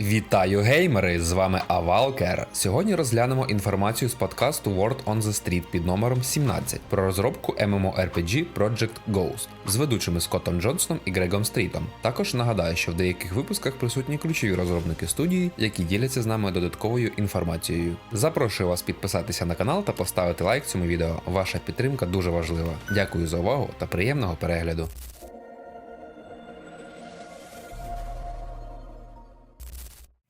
Вітаю геймери! З вами Авалкер. Сьогодні розглянемо інформацію з подкасту Word on the Street під номером 17 про розробку MMORPG Project Ghost з ведучими Скоттом Джонсоном і Грегом Стрітом. Також нагадаю, що в деяких випусках присутні ключові розробники студії, які діляться з нами додатковою інформацією. Запрошую вас підписатися на канал та поставити лайк цьому відео. Ваша підтримка дуже важлива. Дякую за увагу та приємного перегляду. –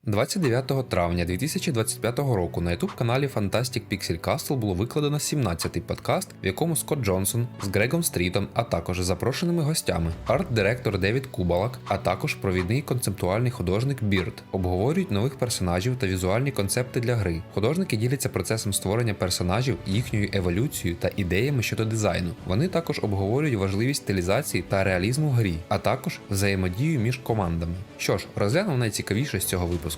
29 травня 2025 року на youtube каналі Fantastic Pixel Castle було викладено 17-й подкаст, в якому Скотт Джонсон з Грегом Стрітом, а також запрошеними гостями, арт-директор Девід Кубалак, а також провідний концептуальний художник Бірд обговорюють нових персонажів та візуальні концепти для гри. Художники діляться процесом створення персонажів, їхньою еволюцією та ідеями щодо дизайну. Вони також обговорюють важливість стилізації та реалізму в грі, а також взаємодію між командами. Що ж, розглянемо найцікавіше з цього випуску.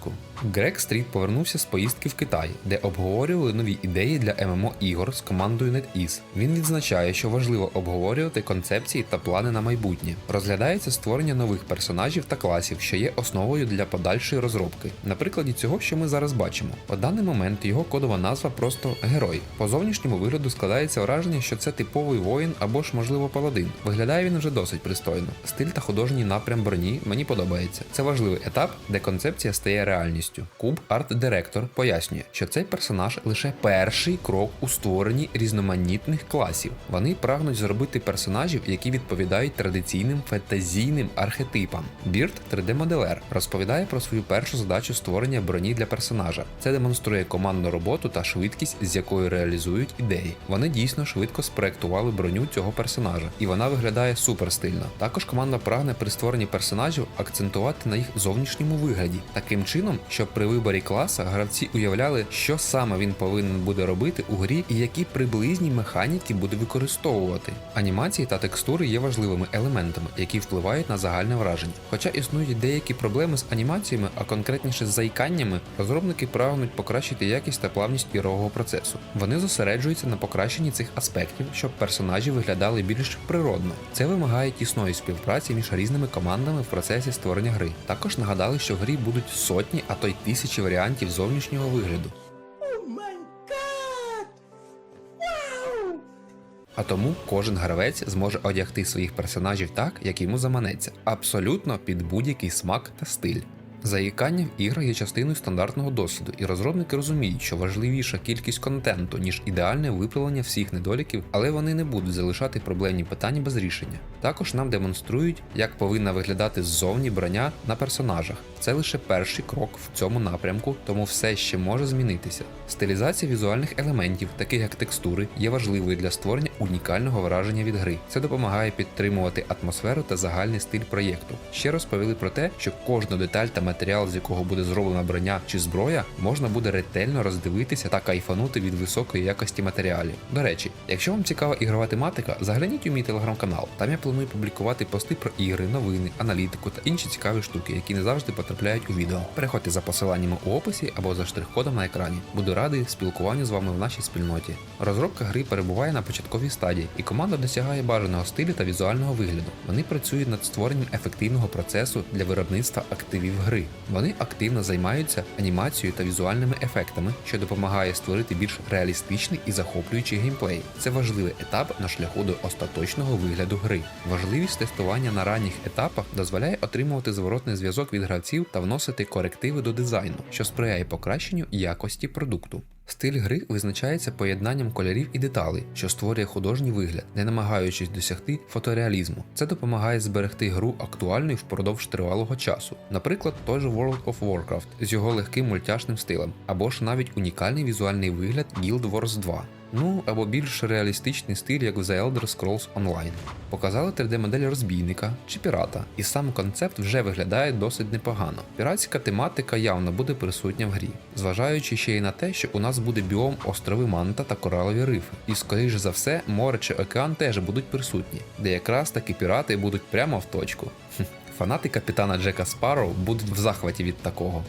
Грег Стріт повернувся з поїздки в Китай, де обговорювали нові ідеї для ММО ігор з командою NetEase. Він відзначає, що важливо обговорювати концепції та плани на майбутнє. Розглядається створення нових персонажів та класів, що є основою для подальшої розробки. На прикладі цього, що ми зараз бачимо. У даний момент його кодова назва просто герой. По зовнішньому вигляду складається враження, що це типовий воїн або ж, можливо, паладин. Виглядає він вже досить пристойно. Стиль та художній напрям броні мені подобається. Це важливий етап, де концепція стає реальністю. Куб арт-директор пояснює, що цей персонаж лише перший крок у створенні різноманітних класів. Вони прагнуть зробити персонажів, які відповідають традиційним фентезійним архетипам. Бірд 3D-моделер розповідає про свою першу задачу створення броні для персонажа. Це демонструє командну роботу та швидкість, з якою реалізують ідеї. Вони дійсно швидко спроектували броню цього персонажа, і вона виглядає супер стильно. Також команда прагне при створенні персонажів акцентувати на їх зовнішньому вигляді, таким чином, щоб при виборі класа гравці уявляли, що саме він повинен буде робити у грі і які приблизні механіки буде використовувати. Анімації та текстури є важливими елементами, які впливають на загальне враження. Хоча існують деякі проблеми з анімаціями, а конкретніше з заїканнями, розробники прагнуть покращити якість та плавність ігрового процесу. Вони зосереджуються на покращенні цих аспектів, щоб персонажі виглядали більш природно. Це вимагає тісної співпраці між різними командами в процесі створення гри. Також нагадали, що в грі будуть сотні, а то й тисячі варіантів зовнішнього вигляду. Oh! А тому кожен гравець зможе одягти своїх персонажів так, як йому заманеться, абсолютно під будь-який смак та стиль. Заїкання в іграх є частиною стандартного досвіду, і розробники розуміють, що важливіша кількість контенту, ніж ідеальне виправлення всіх недоліків, але вони не будуть залишати проблемні питання без рішення. Також нам демонструють, як повинна виглядати ззовні броня на персонажах. Це лише перший крок в цьому напрямку, тому все ще може змінитися. Стилізація візуальних елементів, таких як текстури, є важливою для створення унікального враження від гри. Це допомагає підтримувати атмосферу та загальний стиль проєкту. Ще розповіли про те, що кожну деталь та матеріал, з якого буде зроблена броня чи зброя, можна буде ретельно роздивитися та кайфанути від високої якості матеріалів. До речі, якщо вам цікава ігрова тематика, загляніть у мій телеграм-канал. Там я планую публікувати пости про ігри, новини, аналітику та інші цікаві штуки, які не завжди потрапляють у відео. Переходьте за посиланнями у описі або за штрих-кодом на екрані. Буду радий спілкуванню з вами в нашій спільноті. Розробка гри перебуває на початковій стадії, і команда досягає бажаного стилю та візуального вигляду. Вони працюють над створенням ефективного процесу для виробництва активів гри. Вони активно займаються анімацією та візуальними ефектами, що допомагає створити більш реалістичний і захоплюючий геймплей. Це важливий етап на шляху до остаточного вигляду гри. Важливість тестування на ранніх етапах дозволяє отримувати зворотний зв'язок від гравців та вносити корективи до дизайну, що сприяє покращенню якості продукту. Стиль гри визначається поєднанням кольорів і деталей, що створює художній вигляд, не намагаючись досягти фотореалізму. Це допомагає зберегти гру актуальною впродовж тривалого часу. Наприклад, той же World of Warcraft з його легким мультяшним стилем, або ж навіть унікальний візуальний вигляд Guild Wars 2. Ну або більш реалістичний стиль, як в The Elder Scrolls Online. Показали 3D-модель розбійника чи пірата, і сам концепт вже виглядає досить непогано. Піратська тематика явно буде присутня в грі, зважаючи ще й на те, що у нас буде біом острови Манта та коралові рифи. І скоріш за все, море чи океан теж будуть присутні, де якраз таки пірати будуть прямо в точку. Фанати капітана Джека Спарроу будуть в захваті від такого.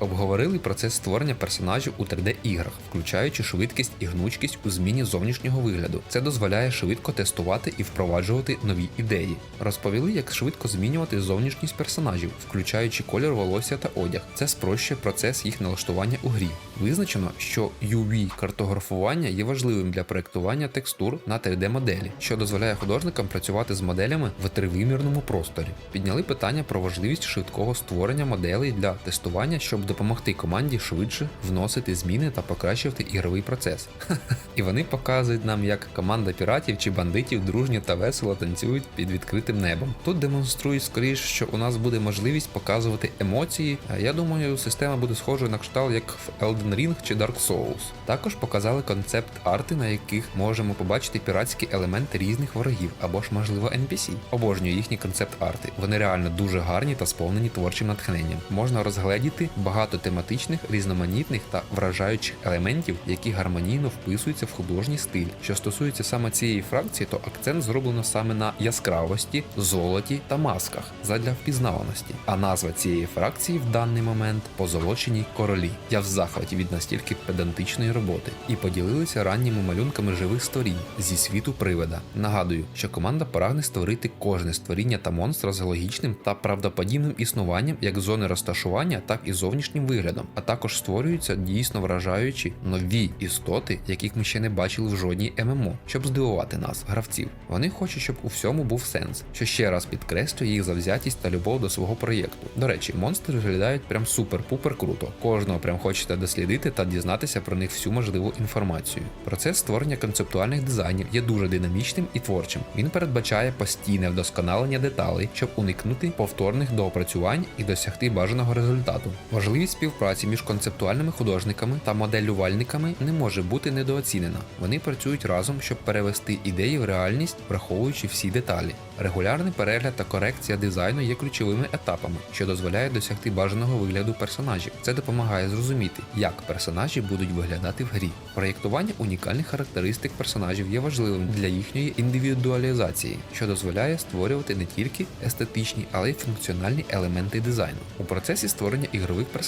Обговорили процес створення персонажів у 3D-іграх, включаючи швидкість і гнучкість у зміні зовнішнього вигляду. Це дозволяє швидко тестувати і впроваджувати нові ідеї. Розповіли, як швидко змінювати зовнішність персонажів, включаючи колір волосся та одяг. Це спрощує процес їх налаштування у грі. Визначено, що UV картографування є важливим для проектування текстур на 3D-моделі, що дозволяє художникам працювати з моделями в тривимірному просторі. Підняли питання про важливість швидкого створення моделей для тестування, щоб допомогти команді швидше вносити зміни та покращувати ігровий процес. І вони показують нам, як команда піратів чи бандитів дружньо та весело танцюють під відкритим небом. Тут демонструють скоріш, що у нас буде можливість показувати емоції. Я думаю, система буде схожою на кшталт, як в Elden Ring чи Dark Souls. Також показали концепт арти, на яких можемо побачити піратські елементи різних ворогів або ж можливо NPC. Обожнюю їхні концепт арти. Вони реально дуже гарні та сповнені творчим натхненням. Можна розгледіти багато тематичних, різноманітних та вражаючих елементів, які гармонійно вписуються в художній стиль. Що стосується саме цієї фракції, то акцент зроблено саме на яскравості, золоті та масках задля впізнаваності. А назва цієї фракції в даний момент позолочені королі. Я в захваті від настільки педантичної роботи і поділилися ранніми малюнками живих створінь зі світу привида. Нагадую, що команда прагне створити кожне створіння та монстра з логічним та правдоподібним існуванням як зони розташування, так і зовнішнім виглядом. А також створюються дійсно вражаючі нові істоти, яких ми ще не бачили в жодній ММО, щоб здивувати нас, гравців. Вони хочуть, щоб у всьому був сенс, що ще раз підкреслює їх завзятість та любов до свого проєкту. До речі, монстри виглядають прям супер-пупер круто. Кожного прям хочете дослідити та дізнатися про них всю можливу інформацію. Процес створення концептуальних дизайнів є дуже динамічним і творчим. Він передбачає постійне вдосконалення деталей, щоб уникнути повторних доопрацювань і досягти бажаного результату. Важливість співпраці між концептуальними художниками та моделювальниками не може бути недооцінена. Вони працюють разом, щоб перевести ідеї в реальність, враховуючи всі деталі. Регулярний перегляд та корекція дизайну є ключовими етапами, що дозволяє досягти бажаного вигляду персонажів. Це допомагає зрозуміти, як персонажі будуть виглядати в грі. Проєктування унікальних характеристик персонажів є важливим для їхньої індивідуалізації, що дозволяє створювати не тільки естетичні, але й функціональні елементи дизайну. У процесі створення ігрових персонажів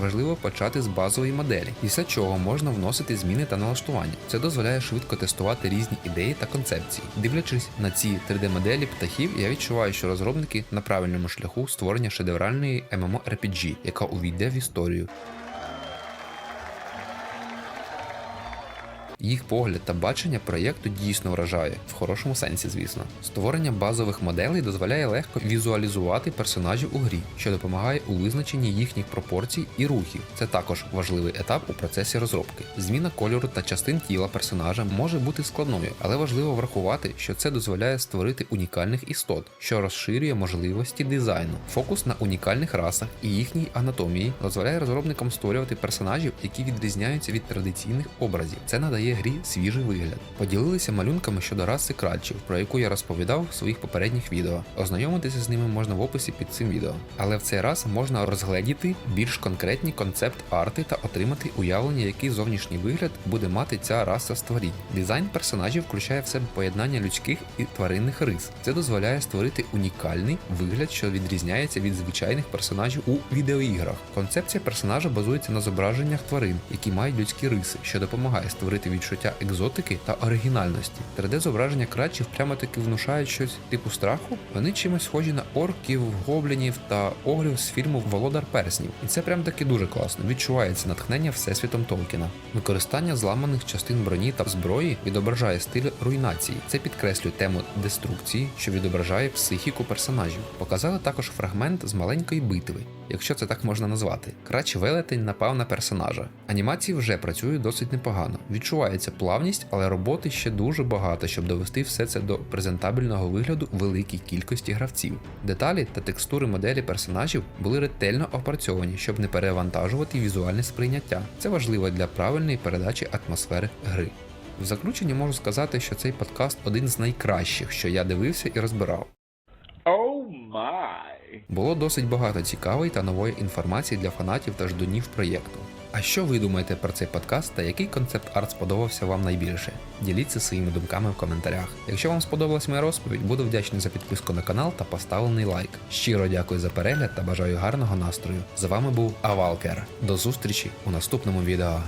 важливо почати з базової моделі, після чого можна вносити зміни та налаштування. Це дозволяє швидко тестувати різні ідеї та концепції. Дивлячись на ці 3D-моделі птахів, я відчуваю, що розробники на правильному шляху створення шедевральної MMORPG, яка увійде в історію. Їх погляд та бачення проєкту дійсно вражає, в хорошому сенсі, звісно. Створення базових моделей дозволяє легко візуалізувати персонажів у грі, що допомагає у визначенні їхніх пропорцій і рухів. Це також важливий етап у процесі розробки. Зміна кольору та частин тіла персонажа може бути складною, але важливо врахувати, що це дозволяє створити унікальних істот, що розширює можливості дизайну. Фокус на унікальних расах і їхній анатомії дозволяє розробникам створювати персонажів, які відрізняються від традиційних образів. Це надає грі свіжий вигляд. Поділилися малюнками щодо раси кральчів, про яку я розповідав в своїх попередніх відео. Ознайомитися з ними можна в описі під цим відео. Але в цей раз можна розгледіти більш конкретні концепт арти та отримати уявлення, який зовнішній вигляд буде мати ця раса створінь. Дизайн персонажів включає в себе поєднання людських і тваринних рис. Це дозволяє створити унікальний вигляд, що відрізняється від звичайних персонажів у відеоіграх. Концепція персонажа базується на зображеннях тварин, які мають людські риси, що допомагає створити відчуття екзотики та оригінальності. 3D-зображення крачів прямо таки внушають щось типу страху. Вони чимось схожі на орків, гоблінів та оглів з фільму Володар Перснів. І це прям таки дуже класно. Відчувається натхнення всесвітом Толкіна. Використання зламаних частин броні та зброї відображає стиль руйнації. Це підкреслює тему деструкції, що відображає психіку персонажів. Показали також фрагмент з маленької битви, якщо це так можна назвати. Крач велетень напав на персонажа. Анімації вже працюють досить непогано. Відчувається плавність, але роботи ще дуже багато, щоб довести все це до презентабельного вигляду великій кількості гравців. Деталі та текстури моделі персонажів були ретельно опрацьовані, щоб не перевантажувати візуальне сприйняття. Це важливо для правильної передачі атмосфери гри. В заключенні можу сказати, що цей подкаст один з найкращих, що я дивився і розбирав. Oh my. Було досить багато цікавої та нової інформації для фанатів та ждунів проєкту. А що ви думаєте про цей подкаст та який концепт арт сподобався вам найбільше? Діліться своїми думками в коментарях. Якщо вам сподобалась моя розповідь, буду вдячний за підписку на канал та поставлений лайк. Щиро дякую за перегляд та бажаю гарного настрою. З вами був Авалкер. До зустрічі у наступному відео.